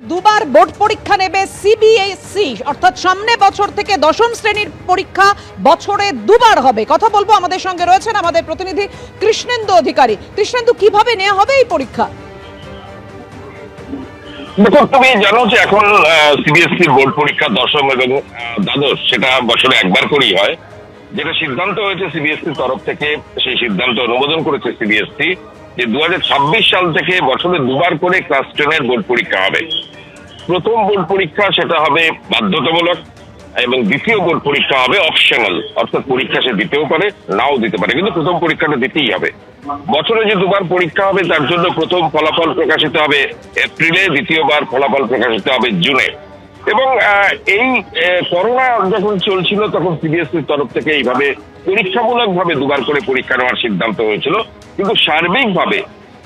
দুবার বোর্ড পরীক্ষা নেবে সিবিএসসি অর্থাৎ সামনে বছর থেকে দশম শ্রেণির পরীক্ষা বছরে দুবার হবে। কথা বলব আমাদের সঙ্গে রয়েছেন আমাদের প্রতিনিধি কৃষ্ণেন্দু অধিকারী। কৃষ্ণেন্দু, কীভাবে নেওয়া হবে এই পরীক্ষা? দেখো তুমি জানো যে এখন সিবিএসসি বোর্ড পরীক্ষা দশম এবং দ্বাদশ, সেটা বছরে একবার করেই হয়। যেটা সিদ্ধান্ত হয়েছে সিবিএসসির তরফ থেকে, সেই সিদ্ধান্ত অনুমোদন করেছে সিবিএসসি যে দু হাজার ছাব্বিশ সাল থেকে বছরে দুবার করে ক্লাস টেনের বোর্ড পরীক্ষা হবে। প্রথম বোর্ড পরীক্ষা সেটা হবে বাধ্যতামূলক এবং দ্বিতীয় বোর্ড পরীক্ষা হবে অপশনাল অর্থাৎ পরীক্ষা সে দিতেও পারে, নাও দিতে পারে, কিন্তু প্রথম পরীক্ষাটা দিতেই হবে। বছরে যে দুবার পরীক্ষা হবে, তার জন্য প্রথম ফলাফল প্রকাশিত হবে এপ্রিলে, দ্বিতীয়বার ফলাফল প্রকাশিত হবে জুনে। এবং এই করোনা যখন চলছিল, তখন সিবিএসসির তরফ থেকে এইভাবে পরীক্ষামূলক ভাবে দুবার করে পরীক্ষা নেওয়ার সিদ্ধান্ত হয়েছিল। কিন্তু সার্বিকভাবে,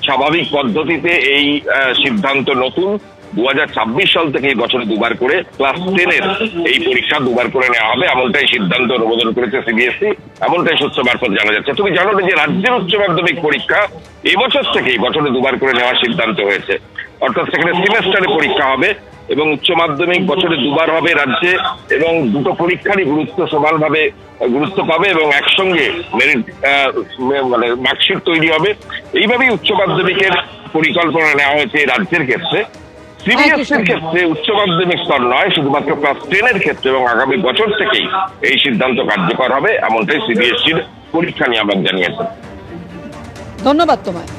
স্বাভাবিক পদ্ধতিতে এই সিদ্ধান্ত নতুন। দু হাজার ছাব্বিশ সাল থেকে এই বছরে দুবার করে, ক্লাস টেনের এই পরীক্ষা দুবার করে নেওয়া হবে। এমনটাই সিদ্ধান্ত অনুমোদন করেছে সিবিএসসি এমনটাই সূত্র মারফত জানা যাচ্ছে। তুমি জানো যে, রাজ্যের উচ্চ মাধ্যমিক পরীক্ষা এই বছর থেকেই বছরে দুবার করে নেওয়ার সিদ্ধান্ত হয়েছে। অর্থাৎ সেখানে সেমেস্টারে পরীক্ষা হবে। এবং উচ্চ মাধ্যমিক বছরে দুবার হবে রাজ্যে এবং দুটো পরীক্ষারই গুরুত্ব সমানভাবে গুরুত্ব পাবে এবং একসঙ্গে মেরিট মানে মার্কশিট তৈরি হবে। এইভাবেই উচ্চ মাধ্যমিকের পরিকল্পনা নেওয়া হয়েছে রাজ্যের ক্ষেত্রে। সিবিএসসির ক্ষেত্রে উচ্চ মাধ্যমিক স্তর নয় শুধুমাত্র ক্লাস টেনের ক্ষেত্রে এবং আগামী বছর থেকেই এই সিদ্ধান্ত কার্যকর হবে এমনটাই সিবিএসসির পরীক্ষা নিয়ামক জানিয়েছে। ধন্যবাদ তোমায়।